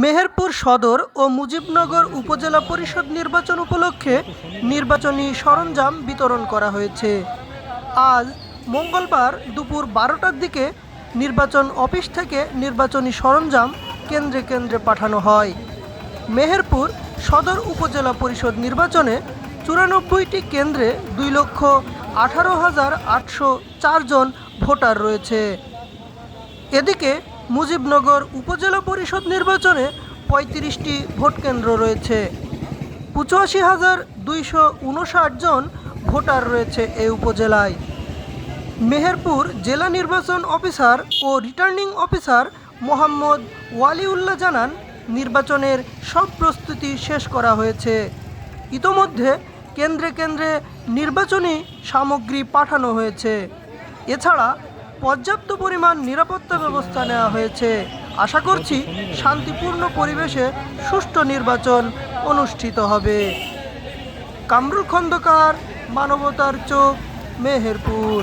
মেহেরপুর সদর ও মুজিবনগর উপজেলা পরিষদ নির্বাচন উপলক্ষে নির্বাচনী সরঞ্জাম বিতরণ করা হয়েছে। আজ মঙ্গলবার দুপুর বারোটার দিকে নির্বাচন অফিস থেকে নির্বাচনী সরঞ্জাম কেন্দ্রে কেন্দ্রে পাঠানো হয়। মেহেরপুর সদর উপজেলা পরিষদ নির্বাচনে চুরানব্বইটি কেন্দ্রে দুই লক্ষ আঠারো হাজার আটশো চারজন ভোটার রয়েছে। এদিকে মুজিবনগর উপজেলা পরিষদ নির্বাচনে পঁয়ত্রিশটি ভোটকেন্দ্র রয়েছে। পঁচাশি হাজার দুইশো উনষাট জন ভোটার রয়েছে এই উপজেলায়। মেহেরপুর জেলা নির্বাচন অফিসার ও রিটার্নিং অফিসার মোহাম্মদ ওয়ালিউল্লাহ জানান, নির্বাচনের সব প্রস্তুতি শেষ করা হয়েছে। ইতোমধ্যে কেন্দ্রে কেন্দ্রে নির্বাচনী সামগ্রী পাঠানো হয়েছে। এছাড়া পর্যাপ্ত পরিমাণ নিরাপত্তা ব্যবস্থা নেওয়া হয়েছে। আশা করছি শান্তিপূর্ণ পরিবেশে সুষ্ঠু নির্বাচন অনুষ্ঠিত হবে। কামরুল খন্দকার, মানবতার চোখ, মেহেরপুর।